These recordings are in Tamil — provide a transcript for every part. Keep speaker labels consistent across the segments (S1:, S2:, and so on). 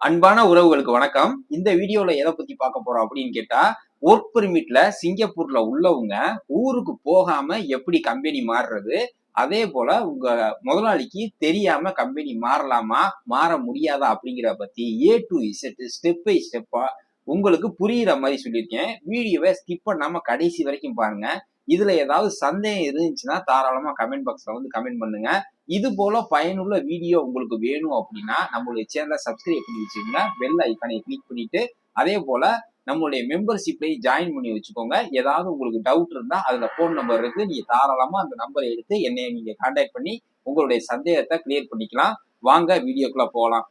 S1: அன்பான உறவுகளுக்கு வணக்கம். இந்த வீடியோல எதை பத்தி பார்க்க போறோம் அப்படின்னு கேட்டா ஒர்க் பெர்மிட்ல சிங்கப்பூர்ல உள்ளவங்க ஊருக்கு போகாம எப்படி கம்பெனி மாறுறது? அதே போல உங்க முதலாளிக்கு தெரியாம கம்பெனி மாறலாமா? மாற முடியாதா அப்படிங்கிற பத்தி A to Z step by ஸ்டெப்பா உங்களுக்கு புரியுற மாதிரி சொல்லியிருக்கேன். வீடியோவை ஸ்கிப் பண்ணாம கடைசி வரைக்கும் பாருங்க. இதுல ஏதாவது சந்தேகம் இருந்துச்சுன்னா தாராளமா கமெண்ட் பாக்ஸ்ல வந்து கமெண்ட் பண்ணுங்க. இது போல பயனுள்ள வீடியோ உங்களுக்கு வேணும் அப்படின்னா நம்மளுடைய சேனலை சப்ஸ்கிரைப் பண்ணி வச்சுக்கோங்க. பெல் ஐக்கானை கிளிக் பண்ணிட்டு அதே போல நம்மளுடைய மெம்பர்ஷிப்லையும் ஜாயின் பண்ணி வச்சுக்கோங்க. ஏதாவது உங்களுக்கு டவுட் இருந்தா அதுல ஃபோன் நம்பர் இருக்கு. நீங்க தாராளமா அந்த நம்பரை எடுத்து என்னை நீங்க கான்டாக்ட் பண்ணி உங்களுடைய சந்தேகத்தை கிளியர் பண்ணிக்கலாம். வாங்க வீடியோக்குள்ள போகலாம்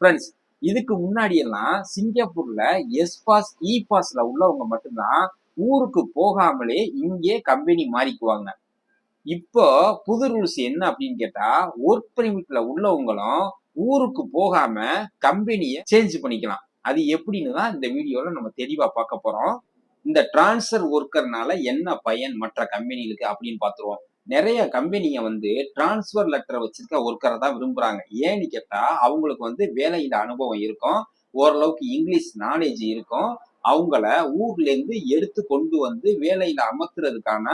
S1: ஃப்ரெண்ட்ஸ் இதுக்கு முன்னாடி எல்லாம் சிங்கப்பூர்ல எஸ் பாஸ் இ பாஸ்ல உள்ளவங்க மட்டும்தான் ஊருக்கு போகாமலே இங்கே கம்பெனி மாறிக்குவாங்க. இப்போ புது ரூல்ஸ் என்ன அப்படின்னு கேட்டா ஒர்க் பெர்மிட்ல உள்ளவங்களும் ஊருக்கு போகாம கம்பெனியை சேஞ்ச் பண்ணிக்கலாம். அது எப்படின்னு தான் இந்த வீடியோல நம்ம தெளிவா பார்க்க போறோம். இந்த டிரான்ஸ்ஃபர் ஒர்க்கர்னால என்ன பயன் மற்ற கம்பெனிகளுக்கு அப்படின்னு பார்த்துருவோம். நிறைய கம்பெனிங்க வந்து டிரான்ஸ்ஃபர் லெட்டரை வச்சிருக்க ஒர்க்கரை தான் விரும்புறாங்க. ஏன்னு கேட்டா அவங்களுக்கு வந்து வேலையில அனுபவம் இருக்கும். ஓரளவுக்கு இங்கிலீஷ் நாலேஜ் இருக்கும். அவங்கள ஊர்ல இருந்து எடுத்து கொண்டு வந்து வேலையில அமர்த்துறதுக்கான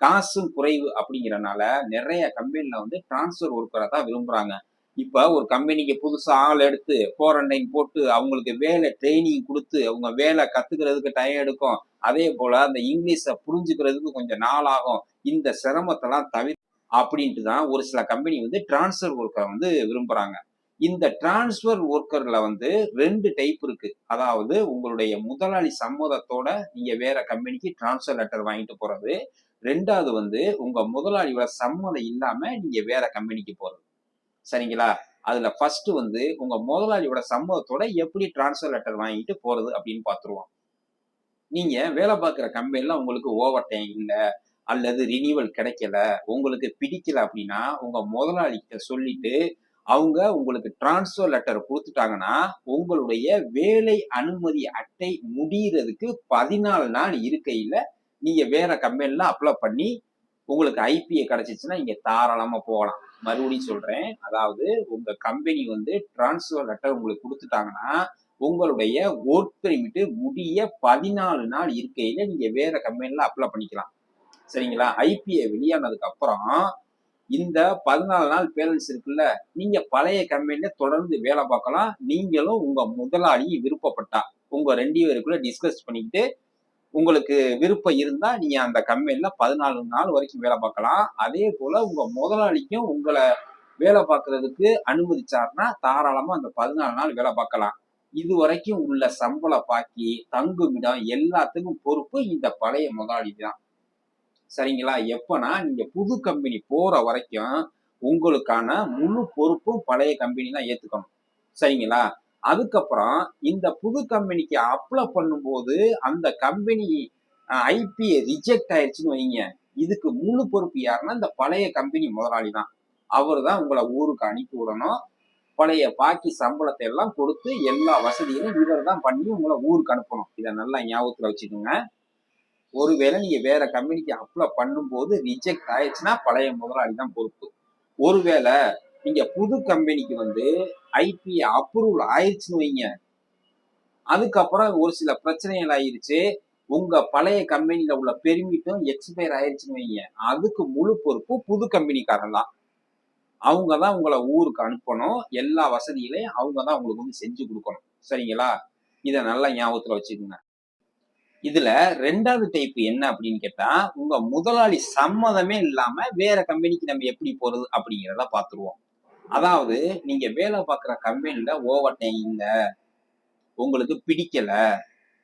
S1: காசும் குறைவு அப்படிங்கிறனால நிறைய கம்பெனில வந்து டிரான்ஸ்ஃபர் ஒர்க்கரை தான் விரும்புறாங்க. இப்போ ஒரு கம்பெனிக்கு புதுசாக ஆள் எடுத்து குவாரண்டைன் போட்டு அவங்களுக்கு வேலை ட்ரைனிங் கொடுத்து அவங்க வேலை கற்றுக்கிறதுக்கு டைம் எடுக்கும். அதே போல் அந்த இங்கிலீஷை புரிஞ்சுக்கிறதுக்கு கொஞ்சம் நாள் ஆகும். இந்த சிரமத்தெல்லாம் தவிர அப்படின்ட்டு தான் ஒரு சில கம்பெனி வந்து டிரான்ஸ்ஃபர் ஒர்க்கரை வந்து விரும்புகிறாங்க இந்த டிரான்ஸ்ஃபர் ஒர்க்கரில் வந்து ரெண்டு டைப் இருக்குது அதாவது உங்களுடைய முதலாளி சம்மதத்தோட நீங்கள் வேற கம்பெனிக்கு டிரான்ஸ்ஃபர் லெட்டர் வாங்கிட்டு போகிறது ரெண்டாவது வந்து உங்க முதலாளியோட சம்மதம் இல்லாம நீங்க வேற கம்பெனிக்கு போறது. சரிங்களா? அதுல ஃபர்ஸ்ட் வந்து உங்க முதலாளியோட சம்மதத்தோட எப்படி டிரான்ஸ்ஃபர் லெட்டர் வாங்கிட்டு போறது அப்படின்னு பாத்துருவோம் நீங்க வேலை பார்க்குற கம்பெனில உங்களுக்கு ஓவர் டைம் இல்லை அல்லது ரினியூவல் கிடைக்கல உங்களுக்கு பிடிக்கல அப்படின்னா உங்க முதலாளிகிட்ட சொல்லிட்டு அவங்க உங்களுக்கு டிரான்ஸ்ஃபர் லெட்டர் கொடுத்துட்டாங்கன்னா உங்களுடைய வேலை அனுமதி அட்டை முடிகிறதுக்கு பதினாலு நாள் இருக்கையில் நீங்க வேற கம்பெனில அப்ளை பண்ணி உங்களுக்கு ஐபிஏ கிடைச்சிச்சுன்னா நீங்க தாராளமா போகலாம். மறுபடியும் சொல்றேன் அதாவது உங்க கம்பெனி வந்து டிரான்ஸ்ஃபர் லெட்டர் உங்களுக்கு கொடுத்துட்டாங்கன்னா உங்களுடைய ஒர்க் பெர்மிட் முடிய பதினாலு நாள் இருக்கையில நீங்க வேற கம்பெனில அப்ளை பண்ணிக்கலாம். சரிங்களா? ஐபிஏ வெளியானதுக்கு அப்புறம் இந்த பதினாலு நாள் பேலன்ஸ் இருக்குல்ல நீங்க பழைய கம்பெனில தொடர்ந்து வேலை பார்க்கலாம். நீங்களும் உங்க முதலாளி விருப்பப்பட்டா உங்க ரெண்டு பேருக்குள்ள டிஸ்கஸ் பண்ணிக்கிட்டு உங்களுக்கு விருப்பம் இருந்தா நீங்க அந்த கம்பெனில பதினாலு நாள் வரைக்கும் வேலை பார்க்கலாம். அதே போல உங்க முதலாளிக்கும் உங்களை வேலை பார்க்கறதுக்கு அனுமதிச்சாருன்னா தாராளமா அந்த பதினாலு நாள் வேலை பார்க்கலாம். இது வரைக்கும் உள்ள சம்பள பாக்கி தங்குமிடம் எல்லாத்துக்கும் பொறுப்பு இந்த பழைய முதலாளி தான். சரிங்களா? எப்பனா நீங்க புது கம்பெனி போற வரைக்கும் உங்களுக்கான முழு பொறுப்பும் பழைய கம்பெனி தான் ஏத்துக்கணும். சரிங்களா? அதுக்கப்புறம் இந்த புது கம்பெனிக்கு அப்ளை பண்ணும்போது அந்த கம்பெனி ஐபிஏ ரிஜெக்ட் ஆயிடுச்சுன்னு வைங்க. இதுக்கு முழு பொறுப்பு யாருன்னா இந்த பழைய கம்பெனி முதலாளி தான். அவர் தான் உங்களை ஊருக்கு அனுப்பி விடணும். பழைய பாக்கி சம்பளத்தை எல்லாம் கொடுத்து எல்லா வசதியும் இவர் தான் பண்ணி உங்களை ஊருக்கு அனுப்பணும். இதை நல்லா ஞாபகத்தில் வச்சுக்கோங்க. ஒருவேளை நீங்கள் வேற கம்பெனிக்கு அப்ளை பண்ணும்போது ரிஜெக்ட் ஆயிடுச்சுன்னா பழைய முதலாளி தான் பொறுப்பு. ஒருவேளை நீங்க புது கம்பெனிக்கு வந்து ஐபிஏ அப்ரூவல் ஆயிடுச்சுன்னு வைங்க. அதுக்கப்புறம் ஒரு சில பிரச்சனைகள் ஆயிடுச்சு. உங்க பழைய கம்பெனியில உள்ள பெருமிட்டும் எக்ஸ்பயர் ஆயிடுச்சுன்னு வைங்க. அதுக்கு முழு பொறுப்பு புது கம்பெனிக்காரன் தான். அவங்க தான் உங்களை ஊருக்கு அனுப்பணும். எல்லா வசதிகளையும் அவங்க தான் உங்களுக்கு வந்து செஞ்சு கொடுக்கணும். சரிங்களா? இதை நல்லா ஞாபகத்துல வச்சுக்கோங்க. இதுல ரெண்டாவது டைப் என்ன அப்படின்னு கேட்டா உங்க முதலாளி சம்மதமே இல்லாம வேற கம்பெனிக்கு நம்ம எப்படி போறது அப்படிங்கிறத பாத்துருவோம் அதாவது நீங்க வேலை பார்க்குற கம்பெனில ஓவர் டைம் உங்களுக்கு பிடிக்கல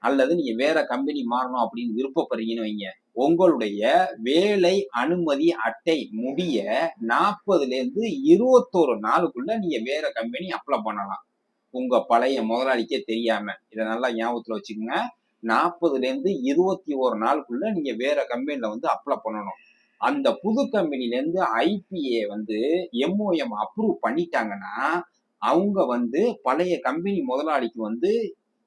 S1: அல்லது நீங்க வேற கம்பெனி மாறணும் அப்படின்னு விருப்பப்படுறீங்கன்னு வைங்க. உங்களுடைய வேலை அனுமதி அட்டை முடிய நாற்பதுல இருந்து இருபத்தோரு நாளுக்குள்ள நீங்க வேற கம்பெனி அப்ளை பண்ணலாம். உங்க பழைய முதலாளிக்கே தெரியாம. இதை நல்லா ஞாபகத்துல வச்சுக்கோங்க. நாற்பதுல இருந்து இருபத்தி ஒரு நாளுக்குள்ள நீங்க வேற கம்பெனில வந்து அப்ளை பண்ணணும். அந்த புது கம்பெனில இருந்து ஐபிஏ வந்து எம்ஓஎம் அப்ரூவ் பண்ணிட்டாங்கன்னா அவங்க வந்து பழைய கம்பெனி முதலாளிக்கு வந்து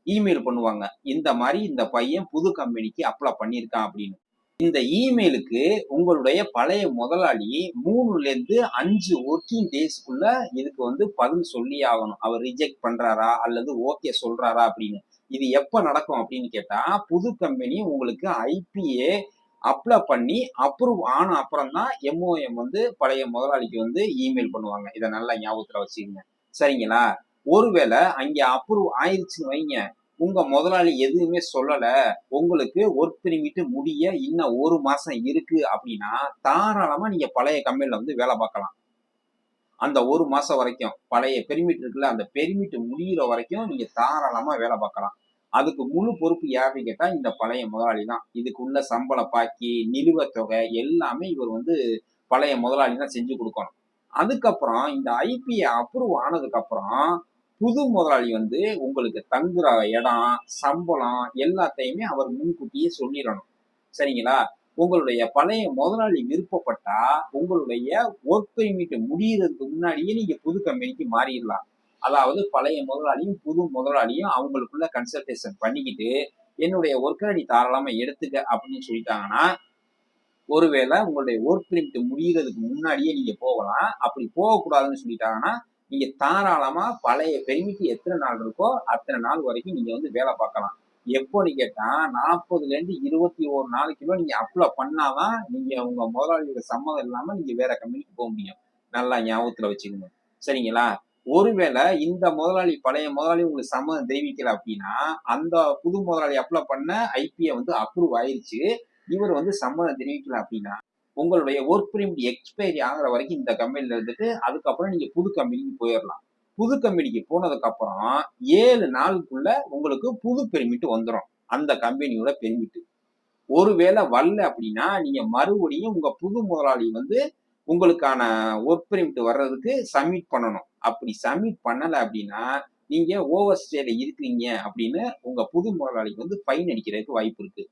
S1: இமெயில் பண்ணுவாங்க. இந்த மாதிரி இந்த பையன் புது கம்பெனிக்கு அப்ளை பண்ணியிருக்கான் அப்படின்னு. இந்த இமெயிலுக்கு உங்களுடைய பழைய முதலாளி மூணுலேருந்து அஞ்சு ஒர்க்கிங் டேஸ்க்குள்ள இதுக்கு வந்து பதில் சொல்லி ஆகணும் அவர் ரிஜெக்ட் பண்றாரா அல்லது ஓகே சொல்றாரா அப்படின்னு. இது எப்போ நடக்கும் அப்படின்னு கேட்டா புது கம்பெனி உங்களுக்கு ஐபிஏ அப்ளை பண்ணி அப்ரூவ் ஆன அப்புறம் தான் எம்ஓஎம் வந்து பழைய முதலாளிக்கு வந்து இமெயில் பண்ணுவாங்க. இதை நல்லா ஞாபகத்தில் வச்சுக்கோங்க. சரிங்களா? ஒருவேளை அங்கே அப்ரூவ் ஆயிடுச்சுன்னு வைங்க. உங்க முதலாளி எதுவுமே சொல்லல. உங்களுக்கு ஒர்க் பெர்மிட் முடிய இன்னும் ஒரு மாசம் இருக்கு அப்படின்னா தாராளமா நீங்க பழைய கம்பெனில வந்து வேலை பார்க்கலாம். அந்த ஒரு மாசம் வரைக்கும் பழைய பெருமிட் இருக்குல்ல அந்த பெருமிட் முடியிற வரைக்கும் நீங்க தாராளமா வேலை பார்க்கலாம். அதுக்கு முழு பொறுப்பு யாருன்னு கேட்டா இந்த பழைய முதலாளி தான். இதுக்குள்ள சம்பள பாக்கி நிலுவத் தொகை எல்லாமே இவர் வந்து பழைய முதலாளி தான் செஞ்சு கொடுக்கணும். அதுக்கப்புறம் இந்த ஐபிஏ அப்ரூவ் ஆனதுக்கு அப்புறம் புது முதலாளி வந்து உங்களுக்கு தங்குற இடம் சம்பளம் எல்லாத்தையுமே அவர் முன்கூட்டியே சொல்லிடணும். சரிங்களா? உங்களுடைய பழைய முதலாளி விருப்பப்பட்டா உங்களுடைய ஒர்க் பெர்மிட் முடியறதுக்கு முன்னாடியே நீங்க புது கம்பெனிக்கு மாறிடலாம். அதாவது பழைய முதலாளியும் புது முதலாளியும் அவங்களுக்குள்ள கன்சல்டேஷன் பண்ணிக்கிட்டு என்னுடைய ஒர்க்கை நீ தாராளமா எடுத்துக்க அப்படின்னு சொல்லிட்டாங்கன்னா ஒருவேளை உங்களுடைய ஒர்க் பெர்மிட் முடிகிறதுக்கு முன்னாடியே நீங்க போகலாம். அப்படி போகக்கூடாதுன்னு சொல்லிட்டாங்கன்னா நீங்க தாராளமா பழைய பெருமிக்கு எத்தனை நாள் இருக்கோ அத்தனை நாள் வரைக்கும் நீங்க வந்து வேலை பார்க்கலாம். எப்போன்னு கேட்டா நாற்பதுல இருந்து இருபத்தி ஒரு நாளைக்குள்ள நீங்க அப்ளை பண்ணாதான் நீங்க உங்க முதலாளியோட சம்மதம் இல்லாம நீங்க வேற கம்பெனிக்கு போக முடியும். நல்லா ஞாபகத்துல வச்சுக்கோங்க. சரிங்களா? ஒருவேளை இந்த முதலாளி பழைய முதலாளி உங்களுக்கு சம்மதம் தெரிவிக்கல அப்படின்னா அந்த புது முதலாளி அப்ளை பண்ண ஐபிஏ வந்து அப்ரூவ் ஆயிருச்சு. இவர் வந்து சம்மதம் தெரிவிக்கல அப்படின்னா உங்களுடைய ஒர்க் பிரிமிட் எக்ஸ்பைரி ஆகிற வரைக்கும் இந்த கம்பெனில இருந்துட்டு அதுக்கப்புறம் நீங்க புது கம்பெனிக்கு போயிடலாம் புது கம்பெனிக்கு போனதுக்கு அப்புறம் ஏழு நாளுக்குள்ள உங்களுக்கு புது பெர்மிட் வந்துடும் அந்த கம்பெனியோட பெர்மிட் ஒருவேளை வரல அப்படின்னா நீங்க மறுபடியும் உங்க புது முதலாளி வந்து உங்களுக்கான ஒர்க் பெர்மிட் வர்றதுக்கு சப்மிட் பண்ணணும். அப்படி சப்மிட் பண்ணலை அப்படின்னா நீங்க ஓவர் ஸ்டேல இருக்கீங்க அப்படின்னு உங்க புது முதலாளிக்கு வந்து ஃபைன் அடிக்கிறதுக்கு வாய்ப்பு இருக்கு.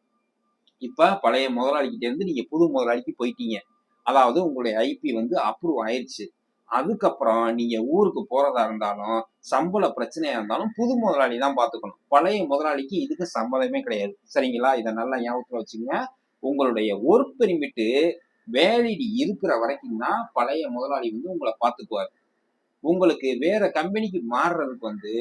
S1: இப்ப பழைய முதலாளிகிட்ட இருந்து நீங்க புது முதலாளிக்கு போயிட்டீங்க. அதாவது உங்களுடைய ஐபி வந்து அப்ரூவ் ஆயிடுச்சு அதுக்கப்புறம் நீங்க ஊருக்கு போறதா இருந்தாலும் சம்பள பிரச்சனையா இருந்தாலும் புது முதலாளி தான் பாத்துக்கணும். பழைய முதலாளிக்கு இதுக்கு சம்பளமே கிடையாது. சரிங்களா? இதை நல்லா ஞாபகத்துல வச்சுங்க உங்களுடைய ஒர்க் பெர்மிட்டு வேலிடி இருக்கிற வரைக்கும் தான் பழைய முதலாளி வந்து உங்களை பார்த்துக்குவார். உங்களுக்கு வேற கம்பெனிக்கு மாறுறதுக்கு வந்து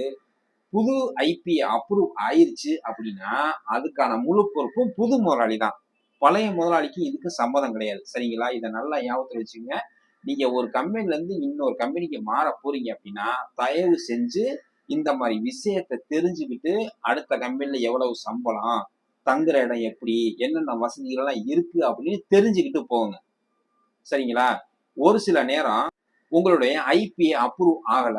S1: புது ஐபி அப்ரூவ் ஆயிருச்சு அப்படின்னா அதுக்கான முழு பொறுப்பும் புது முதலாளி தான். பழைய முதலாளிக்கு இதுக்கு சம்மதம் கிடையாது. சரிங்களா? இதை நல்லா ஞாபகத்தில் வச்சுங்க நீங்க ஒரு கம்பெனிலேருந்து இன்னொரு கம்பெனிக்கு மாற போறீங்க அப்படின்னா தயவு செஞ்சு இந்த மாதிரி விஷயத்தை தெரிஞ்சுக்கிட்டு அடுத்த கம்பெனியில் எவ்வளவு சம்பளம் தங்குற இடம் எப்படி? என்னென்ன வசதிகள் எல்லாம் இருக்கு அப்படின்னு தெரிஞ்சுக்கிட்டு போங்க. சரிங்களா? ஒரு சில நேரம் உங்களுடைய ஐபி அப்ரூவ் ஆகல.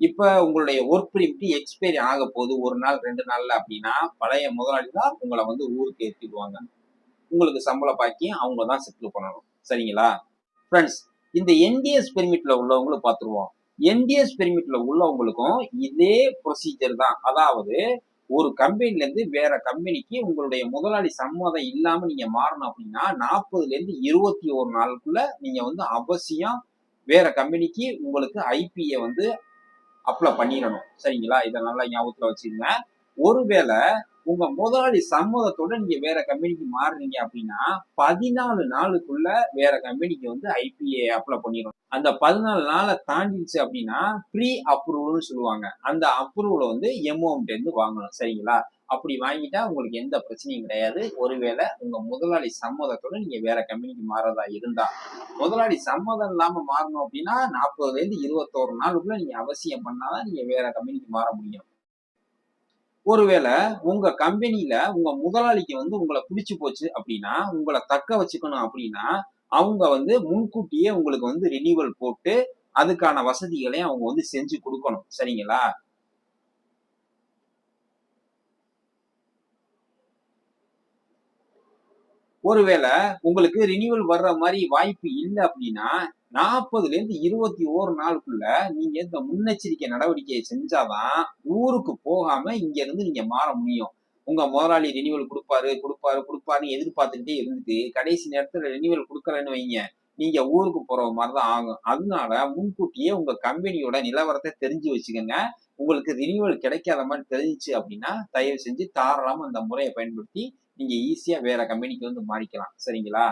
S1: இப்ப உங்களுடைய ஒர்க் பிரிமிட்டி எக்ஸ்பைரி ஆக போகுது. ஒரு நாள் ரெண்டு நாள்ல அப்படின்னா பழைய முதலாளி தான் உங்களை வந்து ஊருக்கு ஏற்றிடுவாங்க உங்களுக்கு சம்பள பாக்கி அவங்க தான் செட்டில் பண்ணணும். சரிங்களா? ஃப்ரெண்ட்ஸ் இந்த என்டிஎஸ் பெர்மிட்ல உள்ளவங்களும் பார்த்துருவோம் என்டிஎஸ் பெர்மிட்ல உள்ளவங்களுக்கும் இதே ப்ரொசீஜர் தான். அதாவது ஒரு கம்பெனில இருந்து வேற கம்பெனிக்கு உங்களுடைய முதலாளி சம்மதம் இல்லாம நீங்க மாறணும் அப்படின்னா நாற்பதுல இருந்து இருபத்தி ஒரு நாளுக்குள்ள நீங்க வந்து அவசியம் வேற கம்பெனிக்கு உங்களுக்கு ஐபிஐ வந்து அப்ளை பண்ணிடணும். சரிங்களா? இதை நல்லா ஞாபகத்துல வச்சுக்கோங்க. ஒருவேளை உங்க முதலாளி சம்மதத்தோட நீங்க வேற கம்பெனிக்கு மாறுறீங்க அப்படின்னா பதினாலு நாளுக்குள்ள வேற கம்பெனிக்கு வந்து ஐபிஏ அப்ளை பண்ணிடும் அந்த பதினாலு நாளை தாண்டிடுச்சு அப்படின்னா ப்ரீ அப்ரூவல்னு சொல்லுவாங்க. அந்த அப்ரூவலை வந்து எம்ஓஎம்ல இருந்து வாங்கணும் சரிங்களா? அப்படி வாங்கிட்டா உங்களுக்கு எந்த பிரச்சனையும் கிடையாது. ஒருவேளை உங்க முதலாளி சம்மதத்தோட நீங்க வேற கம்பெனிக்கு மாறதா இருந்தா. முதலாளி சம்மதம் இல்லாம மாறணும் அப்படின்னா நாற்பதுல இருந்து இருபத்தோரு நாளுக்குள்ள நீங்க அவசியம் பண்ணாதான் நீங்க வேற கம்பெனிக்கு மாற முடியும். ஒருவேளை உங்க கம்பெனியில உங்க முதலாளிக்கு வந்து உங்களை பிடிச்சு போச்சு அப்படின்னா உங்களை தக்க வச்சுக்கணும் அப்படின்னா அவங்க வந்து முன்கூட்டியே உங்களுக்கு வந்து ரினியூவல் போட்டு அதுக்கான வசதிகளையும் அவங்க வந்து செஞ்சு கொடுக்கணும். சரிங்களா? ஒருவேளை உங்களுக்கு ரினியூவல் வர்ற மாதிரி வாய்ப்பு இல்லை அப்படின்னா நாற்பதுலேருந்து இருபத்தி ஓரு நாளுக்குள்ள நீங்க இந்த முன்னெச்சரிக்கை நடவடிக்கையை செஞ்சாதான் ஊருக்கு போகாம இங்க இருந்து நீங்க மாற முடியும். உங்க முதலாளி ரினியூவல் கொடுப்பாரு கொடுப்பாரு கொடுப்பாருன்னு எதிர்பார்த்துக்கிட்டே இருந்துட்டு கடைசி நேரத்துல ரினியூவல் கொடுக்கலன்னு வைங்க. நீங்க ஊருக்கு போற மாதிரிதான் ஆகும். அதனால முன்கூட்டியே உங்க கம்பெனியோட நிலவரத்தை தெரிஞ்சு வச்சுக்கோங்க. உங்களுக்கு ரினியூவல் கிடைக்காத மாதிரி தெரிஞ்சிச்சு அப்படின்னா தயவு செஞ்சு தாராளமாக அந்த முறையை பயன்படுத்தி நீங்க ஈஸியா வேற கம்பெனிக்கு வந்து மாறிக்கலாம். சரிங்களா?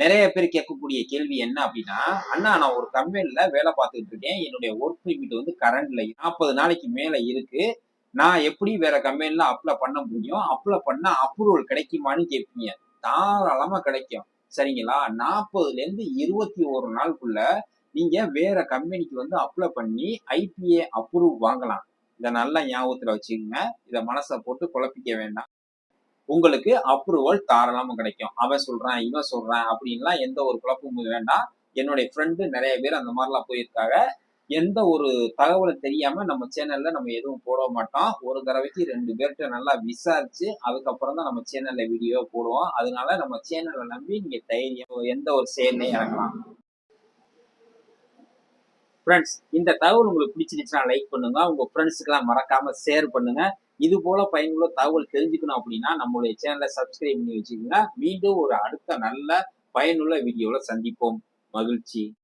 S1: நிறைய பேர் கேட்கக்கூடிய கேள்வி என்ன அப்படின்னா அண்ணா நான் ஒரு கம்பெனில வேலை பார்த்துட்டு இருக்கேன். என்னுடைய ஒர்க் லிமிட் வந்து கரண்ட்ல நாற்பது நாளைக்கு மேல இருக்கு. நான் எப்படி வேற கம்பெனில அப்ளை பண்ண முடியும்? அப்ளை பண்ணா அப்ரூவல் கிடைக்குமான்னு கேட்பீங்க. தாராளமா கிடைக்கும். சரிங்களா? நாற்பதுல இருந்து இருபத்தி ஒரு நாளுக்குள்ள நீங்க வேற கம்பெனிக்கு வந்து அப்ளை பண்ணி ஐபிஏ அப்ரூவ் வாங்கலாம். இதை நல்லா ஞாபகத்துல வச்சுக்கோங்க. இதை மனசை போட்டு குழப்பிக்க வேண்டாம். உங்களுக்கு அப்ரூவல் தாராளமாக கிடைக்கும். அவன் சொல்றான் இவன் சொல்றான் அப்படின்லாம் எந்த ஒரு குழப்பமும் வேண்டாம் என்னுடைய ஃப்ரெண்டு நிறைய பேர் அந்த மாதிரிலாம் போயிருக்காங்க. எந்த ஒரு தகவலும் தெரியாம நம்ம சேனல்ல நம்ம எதுவும் போட மாட்டோம். ஒரு தடவைக்கு ரெண்டு பேர்கிட்ட நல்லா விசாரிச்சு அதுக்கப்புறம் தான் நம்ம சேனல்ல வீடியோ போடுவோம். அதனால நம்ம சேனலை நம்பி நீங்க தைரியம் எந்த ஒரு செயலையும் இறக்கலாம் ஃப்ரெண்ட்ஸ் இந்த தகவல் உங்களுக்கு பிடிச்சிருந்துச்சுன்னா லைக் பண்ணுங்க. உங்க ஃப்ரெண்ட்ஸுக்கெல்லாம் மறக்காம ஷேர் பண்ணுங்க. இது போல பயனுள்ள தகவல் தெரிஞ்சுக்கணும் அப்படின்னா நம்மளுடைய சேனலை சப்ஸ்கிரைப் பண்ணி வச்சுக்கோங்க. மீண்டும் ஒரு அடுத்த நல்ல பயனுள்ள வீடியோவில் சந்திப்போம். மகிழ்ச்சி.